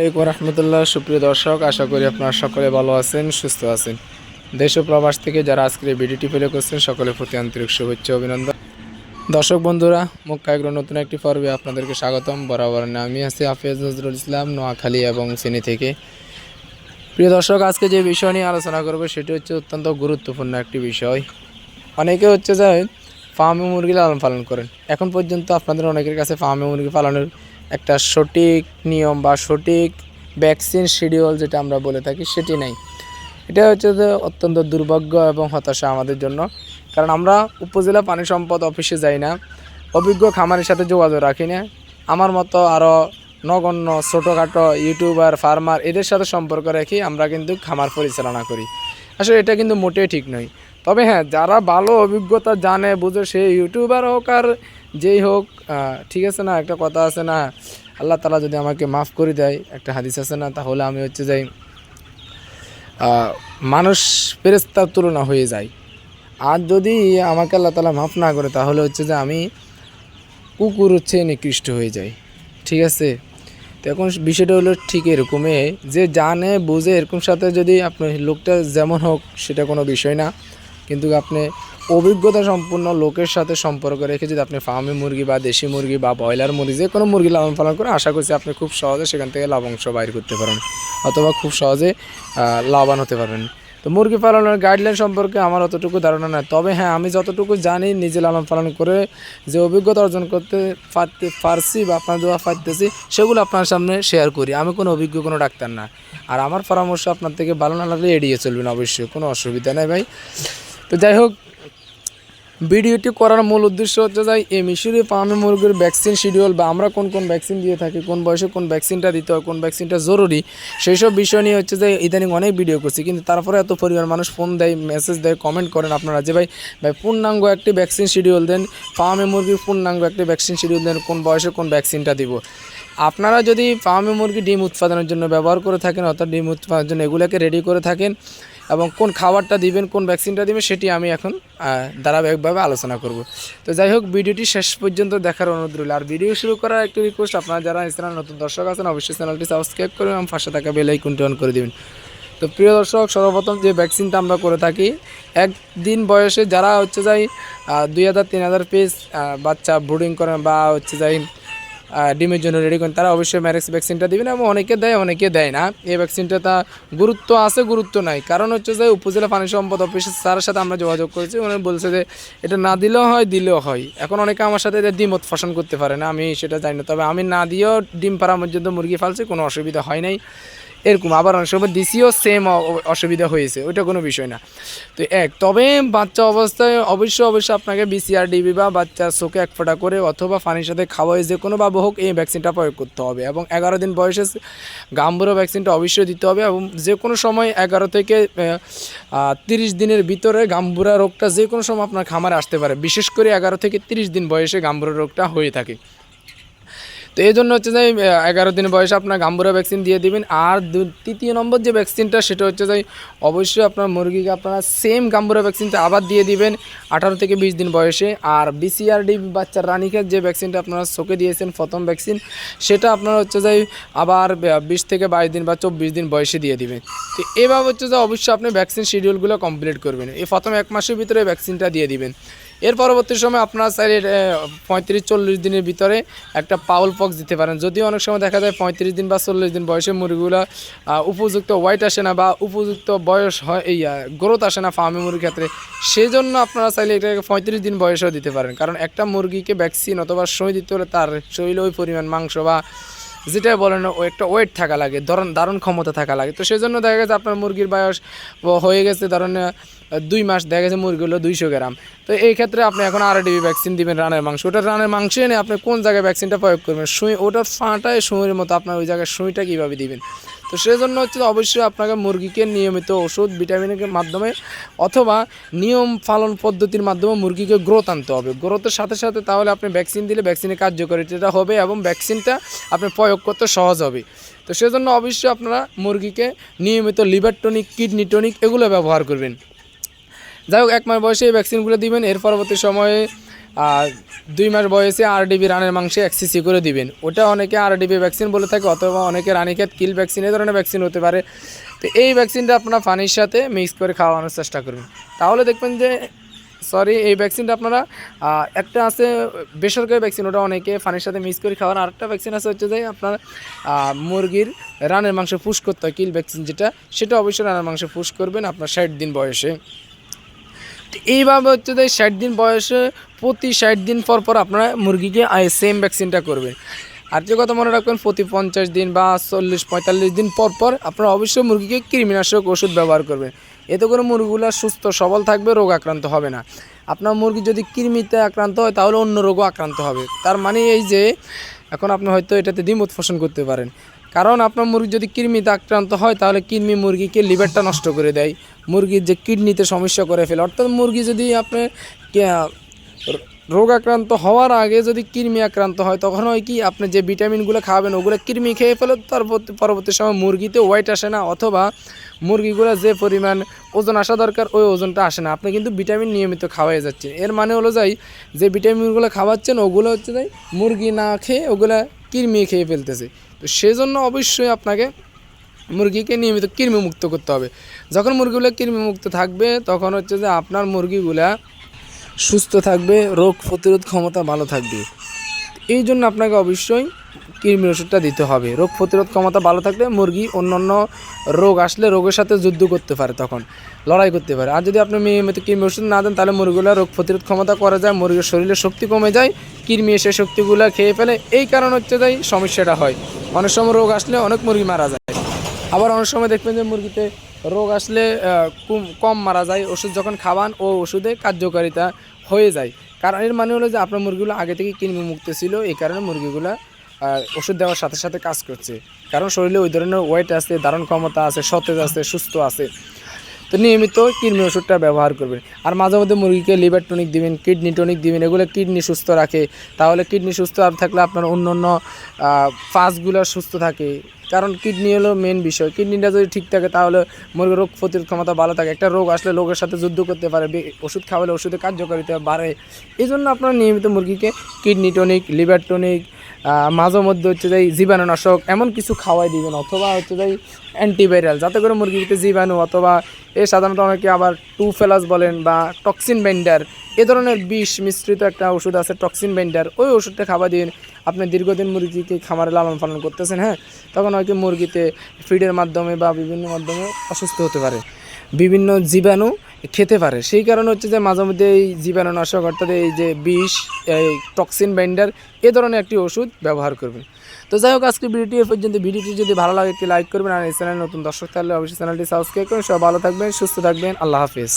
আসসালামাইকুম রহমতুল্লাহ। সুপ্রিয় দর্শক, আশা করি আপনারা সকলে ভালো আছেন, সুস্থ আছেন। দেশ ও প্রবাস থেকে যারা আজকের ভিডিওটি ফেলে করছেন, সকলের প্রতি আন্তরিক শুভেচ্ছা অভিনন্দন। দর্শক বন্ধুরা মুখ্য এগুলো নতুন একটি পর্বে আপনাদেরকে স্বাগতম। বরাবর আমি আছি হাফিজ নজরুল ইসলাম, নোয়াখালী এবং ফেনী থেকে। প্রিয় দর্শক, আজকে যে বিষয় নিয়ে আলোচনা করব, সেটি হচ্ছে অত্যন্ত গুরুত্বপূর্ণ একটি বিষয়। অনেকে হচ্ছে যে, ফার্মে মুরগি লালন পালন করেন। এখন পর্যন্ত আপনাদের অনেকের কাছে ফার্মে মুরগি পালনের একটা সঠিক নিয়ম বা সঠিক ভ্যাকসিন শিডিউল যেটা আমরা বলে থাকি, সেটি নেই। এটা হচ্ছে যে অত্যন্ত দুর্ভাগ্য এবং হতাশা আমাদের জন্য। কারণ আমরা উপজেলা পানি সম্পদ অফিসে যাই না। অভিজ্ঞ খামারের সাথে যোগাযোগ রাখি না। আমার মতো আরও নগণ্য, ছোটোখাটো ইউটিউবার ফার্মার এদের সাথে সম্পর্ক রেখে, আমরা কিন্তু খামার পরিচালনা করি। আসলে এটা কিন্তু মোটেই ঠিক নয়। তবে হ্যাঁ যারা ভালো অভিজ্ঞতা জানে, বুঝে, সে ইউটিউবার হোক আর যেই হোক ঠিক আছে না, একটা কথা আছে না, আল্লাহ তালা যদি আমাকে মাফ করে দেয়, একটা হাদিস আছে না, তাহলে আমি হচ্ছে যাই মানুষ ফেরেস্তার তুলনা হয়ে যায়। আর যদি আমাকে আল্লাহ তালা মাফ না করে, তাহলে হচ্ছে যে আমি কুকুর হচ্ছে নিকৃষ্ট হয়ে যাই। ঠিক আছে? তো এখন বিষয়টা হলো ঠিক এরকমই, যে জানে, বুঝে, এরকম সাথে যদি আপনি লোকটা যেমন হোক, সেটা কোনো বিষয় না। কিন্তু আপনি অভিজ্ঞতা সম্পূর্ণ লোকের সাথে সম্পর্ক রেখে যদি আপনি ফার্মে মুরগি বা দেশি মুরগি বা ব্রয়লার মুরগি, যে কোনো মুরগি লালন পালন করে আশা করছি আপনি খুব সহজে সেখান থেকে লাভাংশ বাইর করতে পারেন অথবা খুব সহজে লাভবান হতে পারবেন। তো মুরগি পালনের গাইডলাইন সম্পর্কে আমার অতটুকু ধারণা নাই। তবে হ্যাঁ আমি যতটুকু জানি, নিজে লালন পালন করে যে অভিজ্ঞতা অর্জন করতে পারতে পারছি বা আপনার দেওয়া পারতেছি সেগুলো আপনার সামনে শেয়ার করি। আমি কোনো অভিজ্ঞ, কোনো ডাক্তার না। আর আমার পরামর্শ আপনার থেকে ভালো না লাগলে এড়িয়ে চলবেন অবশ্যই, কোনো অসুবিধা নেই ভাই। তো যাই হোক, ভিডিওটি করার মূল উদ্দেশ্য হচ্ছে যাই, এই মিশরি ফার্মে মুরগির ভ্যাকসিন শিডিউল বা আমরা কোন কোন ভ্যাকসিন দিয়ে থাকি, কোন বয়সে কোন ভ্যাকসিনটা দিতে হয়, কোন ভ্যাকসিনটা জরুরি সেই সব বিষয় নিয়ে হচ্ছে যে ইদানিং অনেক ভিডিও করছি। কিন্তু তারপরে এত পরিমাণ মানুষ ফোন দেয় মেসেজ দেয় কমেন্ট করেন আপনারা যে ভাই ভাই পূর্ণাঙ্গ একটি ভ্যাকসিন শিডিউল দেন ফার্মে মুরগির পূর্ণাঙ্গ একটি ভ্যাকসিন শিডিউল দেন, কোন বয়সে কোন ভ্যাকসিনটা দিব। আপনারা যদি ফার্মে মুরগি ডিম উৎপাদনের জন্য ব্যবহার করে থাকেন, অর্থাৎ ডিম উৎপাদনের জন্য এগুলোকে রেডি করে থাকেন এবং কোন খাবারটা দিবেন, কোন ভ্যাকসিনটা দিবেন, সেটি আমি এখন ধারাবাহিকভাবে আলোচনা করব। তো যাই হোক, ভিডিওটি শেষ পর্যন্ত দেখার অনুরোধ রইল। আর ভিডিও শুরু করার একটি রিকোয়েস্ট আপনারা যারা চ্যানেল নতুন দর্শক আছেন, অবশ্যই চ্যানেলটি সাবস্ক্রাইব করবেন এবং পাশে থাকা বেল আইকনটি অন করে দিবেন। তো প্রিয় দর্শক, সর্বপ্রথম যে ভ্যাকসিনটা আমরা করে থাকি, একদিন বয়সে যারা হচ্ছে যাই দুই হাজার, তিন হাজার পিস বাচ্চা ব্রুডিং করেন বা হচ্ছে যাই ডিমের জন্য রেডি করেন। তারা অবশ্যই ম্যারেক্স ভ্যাকসিনটা দেবেন এবং অনেকে দেয় অনেকে দেয় না। এই ভ্যাকসিনটা তা গুরুত্ব আছে, গুরুত্ব নাই। কারণ হচ্ছে যে, উপজেলা পানি সম্পদ অফিসের স্যারের সাথে আমরা যোগাযোগ করেছি, উনি বলছে যে, এটা না দিলেও হয় দিলেও হয়। এখন অনেকে আমার সাথে এটা ডিম উৎফাসন করতে পারে না, আমি সেটা জানি না। তবে আমি না দিয়েও ডিম পাড়া পর্যন্ত মুরগি ফালছি, কোনো অসুবিধা হয় নাই। এরকম, আবার অনেক সময় দিসিও সেম অসুবিধা হয়েছে, ওইটা কোনো বিষয় না। তো এক, তবে বাচ্চা অবস্থায় অবশ্যই অবশ্যই আপনাকে বিসিআর ডিবি বা বাচ্চার চোখে এক ফোঁটা করে অথবা পানির সাথে খাওয়াই যে কোনোভাবে হোক, এই ভ্যাকসিনটা প্রয়োগ করতে হবে এবং এগারো দিন বয়সে গাম্বুরো ভ্যাকসিনটা অবশ্যই দিতে হবে এবং যে কোনো সময় এগারো থেকে তিরিশ দিনের ভিতরে গাম্বুরা রোগটা যে কোনো সময় আপনার খামারে আসতে পারে। বিশেষ করে এগারো থেকে তিরিশ দিন বয়সে গাম্বুরা রোগটা হয়ে থাকে। তো এই জন্য হচ্ছে যে এগারো দিন বয়সে আপনার গাম্বুরা ভ্যাকসিন দিয়ে দিবেন। আর তৃতীয় নম্বর যে ভ্যাকসিনটা সেটা হচ্ছে যে, অবশ্যই আপনার মুরগিকে আপনারা সেম গাম্বুরা ভ্যাকসিনটা আবার দিয়ে দিবেন আঠারো থেকে বিশ দিন বয়সে। আর বিসিআরডি বাচ্চার রানিকের যে ভ্যাকসিনটা আপনারা চোখে দিয়েছেন, প্রথম ভ্যাকসিন সেটা আপনারা হচ্ছে যে, আবার বিশ থেকে বাইশ দিন বা চব্বিশ দিন বয়সে দিয়ে দিবেন। তো এভাবে হচ্ছে যে, অবশ্যই আপনি ভ্যাকসিন শিডিউলগুলো কমপ্লিট করবেন। এই প্রথম এক মাসের ভিতরে ভ্যাকসিনটা দিয়ে দিবেন। এর পরবর্তী সময় আপনারা চাইলে পঁয়ত্রিশ চল্লিশ দিনের ভিতরে একটা পাউল পক্স দিতে পারেন। যদিও অনেক সময় দেখা যায় পঁয়ত্রিশ দিন বা চল্লিশ দিন বয়সে মুরগিগুলো উপযুক্ত ওয়াইট আসে না বা উপযুক্ত বয়স হয় এই গ্রোথ আসে না ফার্মি মুরগির ক্ষেত্রে সেই জন্য আপনারা চাইলে এটাকে পঁয়ত্রিশ দিন বয়সেও দিতে পারেন। কারণ একটা মুরগিকে ভ্যাকসিন অথবা সই দিতে হলে তার শরীরে ওই পরিমাণ মাংস বা যেটা বলেন ও একটা ওয়েট থাকা লাগে ধরুন দারুণ ক্ষমতা থাকা লাগে। তো সেই জন্য দেখা গেছে আপনার মুরগির বয়স হয়ে গেছে ধরেন আহ, দুই মাস দেখা গেছে মুরগি হলো দুইশো গ্রাম। তো এই ক্ষেত্রে আপনি এখন আর ডিবি ভ্যাকসিন দিবেন রানের মাংস। ওটা রানের মাংস এনে আপনি কোন জায়গায় ভ্যাকসিনটা প্রয়োগ করবেন? সুই ওটার ফাঁটায় সুইয়ের মতো আপনার ওই জায়গায় সুইটা কীভাবে দিবেন? তো সেই জন্য হচ্ছে অবশ্যই আপনাকে মুরগিকে নিয়মিত ওষুধ ভিটামিনের মাধ্যমে অথবা নিয়ম পালন পদ্ধতির মাধ্যমে মুরগিকে গ্রোথ আনতে হবে। গ্রোথের সাথে সাথে তাহলে আপনি ভ্যাকসিন দিলে ভ্যাকসিনের কার্যকারিতাটা হবে এবং ভ্যাকসিনটা আপনি প্রয়োগ করতে সহজ হবে। তো সেজন্য অবশ্যই আপনারা মুরগিকে নিয়মিত লিভার টনিক কিডনি টনিক এগুলো ব্যবহার করবেন। যাই হোক, এক মাস বয়সে এই ভ্যাকসিনগুলো দিবেন, এর পরবর্তী সময়ে দুই মাস বয়সে আরডিবি রানের মাংসে এক্সিসি করে দিবেন। ওটা অনেকে আরডিবি ভ্যাকসিন বলে থাকে, অথবা অনেকে রানীক্ষেত কিল ভ্যাকসিন, এই ধরনের ভ্যাকসিন হতে পারে। তো এই ভ্যাকসিনটা আপনারা পানির সাথে মিক্স করে খাওয়ানোর চেষ্টা করবেন তাহলে দেখবেন যে, সরি, এই ভ্যাকসিনটা আপনারা একটা আছে বেসরকারি ভ্যাকসিন, ওটা অনেকে পানির সাথে মিক্স করে খাওয়ান। আরেকটা ভ্যাকসিন আছে হচ্ছে যে, আপনার মুরগির রানের মাংস পুশ করতে হয়, কিল ভ্যাকসিন যেটা, সেটা অবশ্যই রানের মাংস পুশ করবেন আপনার ষাট দিন বয়সে। এইভাবে হচ্ছে যে ষাট দিন বয়সে প্রতি ষাট দিন পর পর আপনারা মুরগিকে সেম ভ্যাকসিনটা করবেন। আর যে কথা মনে রাখবেন, প্রতি পঞ্চাশ দিন বা চল্লিশ, পঁয়তাল্লিশ দিন পর পর আপনারা অবশ্যই মুরগিকে কৃমিনাশক ওষুধ ব্যবহার করবেন। এতে করে মুরগিগুলো সুস্থ, সবল থাকবে, রোগ আক্রান্ত হবে না। আপনার মুরগি যদি কৃমিতে আক্রান্ত হয়, তাহলে অন্য রোগও আক্রান্ত হবে। তার মানে এই যে, এখন আপনি হয়তো এটাতে দ্বিমত পোষণ করতে পারেন। কারণ আপনার মুরগি যদি কৃমিতে আক্রান্ত হয়, তাহলে কৃমি মুরগিকে লিভারটা নষ্ট করে দেয়। মুরগির যে কিডনিতে সমস্যা করে ফেলে। অর্থাৎ মুরগি যদি আপনি রোগ আক্রান্ত হওয়ার আগে যদি কৃমি আক্রান্ত হয়, তখন হয় কি, আপনি যে ভিটামিনগুলো খাওয়াবেন ওগুলো কৃমি খেয়ে ফেলে, তার পরবর্তী সময় মুরগিতে ওয়েট আসে না, অথবা মুরগিগুলো যে পরিমাণ ওজন আসা দরকার, ওই ওজনটা আসে না। আপনি কিন্তু ভিটামিন নিয়মিত খাওয়াই যাচ্ছেন। এর মানে হলো যাই, যে ভিটামিনগুলো খাওয়াচ্ছেন, ওগুলো হচ্ছে যাই, মুরগি না খেয়ে ওগুলো কৃমি খেয়ে ফেলতেছে। তো সেজন্য অবশ্যই আপনাকে মুরগিকে নিয়মিত কৃমিমুক্ত করতে হবে। যখন মুরগিগুলো কৃমিমুক্ত থাকবে, তখন হচ্ছে যে আপনার মুরগিগুলা সুস্থ থাকবে, রোগ প্রতিরোধ ক্ষমতা ভালো থাকবে। এই জন্য আপনাকে অবশ্যই কৃমি ওষুধটা দিতে হবে। রোগ প্রতিরোধ ক্ষমতা ভালো থাকলে মুরগি অন্যান্য রোগ আসলে রোগের সাথে যুদ্ধ করতে পারে তখন, লড়াই করতে পারে। আর যদি আপনি নিয়মিত কৃমি ওষুধ না দেন, তাহলে মুরগিগুলো রোগ প্রতিরোধ ক্ষমতা করা যায়, মুরগির শরীরে শক্তি কমে যায়, কৃমি এসে শক্তিগুলো খেয়ে ফেলে। এই কারণ হচ্ছে তাই সমস্যাটা হয়। অনেক সময় রোগ আসলে অনেক মুরগি মারা যায়। আবার অনেক সময় দেখবেন যে মুরগিতে রোগ আসলে কম মারা যায়। ওষুধ যখন খাওয়ান, ও ওষুধে কার্যকারিতা হয়ে যায়। কারণ এর মানে হলো যে আপনার মুরগিগুলো আগে থেকে কৃমি মুক্ত ছিল, এই কারণে মুরগিগুলো ওষুধ দেওয়ার সাথে সাথে কাজ করছে। কারণ শরীরে ওই ধরনের ওয়েট আছে ধারণ ক্ষমতা আছে, সতেজ আছে, সুস্থ আছে। তো নিয়মিত কৃমি ওষুধটা ব্যবহার করবেন। আর মাঝে মধ্যে মুরগিকে লিভার টনিক দিবেন কিডনি টনিক দিবেন, এগুলো কিডনি সুস্থ রাখে। তাহলে কিডনি সুস্থ আর থাকলে আপনার অন্য অন্য পাসগুলো সুস্থ থাকে। কারণ কিডনি হলো মেন বিষয়। কিডনিটা যদি ঠিক থাকে, তাহলে মুরগির রোগ প্রতিরোধ ক্ষমতা ভালো থাকে। একটা রোগ আসলে রোগের সাথে যুদ্ধ করতে পারে ওষুধ খাওয়ালে ওষুধের কার্যকারিতা বাড়ে। এই জন্য আপনার নিয়মিত মুরগিকে কিডনি টনিক লিভার টনিক মাঝে মধ্যে হচ্ছে যাই জীবাণুনাশক এমন কিছু খাওয়াই দিবেন, অথবা হচ্ছে যাই অ্যান্টিভাইরাল যাতে করে মুরগিতে জীবাণু অথবা এ সাধারণত অনেকে আবার টু ফেলাস বলেন বা টক্সিন বেন্ডার এ ধরনের বিষ মিশ্রিত একটা ওষুধ আছে টক্সিন বেন্ডার ওই ওষুধটা খাবার দিন। আপনি দীর্ঘদিন মুরগিকে খামারে লালন পালন করতেছেন হ্যাঁ? তখন হয়তো মুরগিতে ফিডের মাধ্যমে বা বিভিন্ন মাধ্যমে অসুস্থ হতে পারে। বিভিন্ন জীবাণু খেতে পারে। সেই কারণে হচ্ছে যে মাঝে মধ্যে এই জীবাণুনাশক অর্থাৎ এই যে বিষ, এই টক্সিন বাইন্ডার এ ধরনের একটি ওষুধ ব্যবহার করবেন। তো যাই হোক আজকে ভিডিওটি এ পর্যন্ত। ভিডিওটি যদি ভালো লাগে, একটি লাইক করবেন। আর এই চ্যানেল নতুন দর্শক থাকলে অবশ্যই চ্যানেলটি সাবস্ক্রাইব করুন সব ভালো থাকবেন, সুস্থ থাকবেন। আল্লাহ হাফিজ।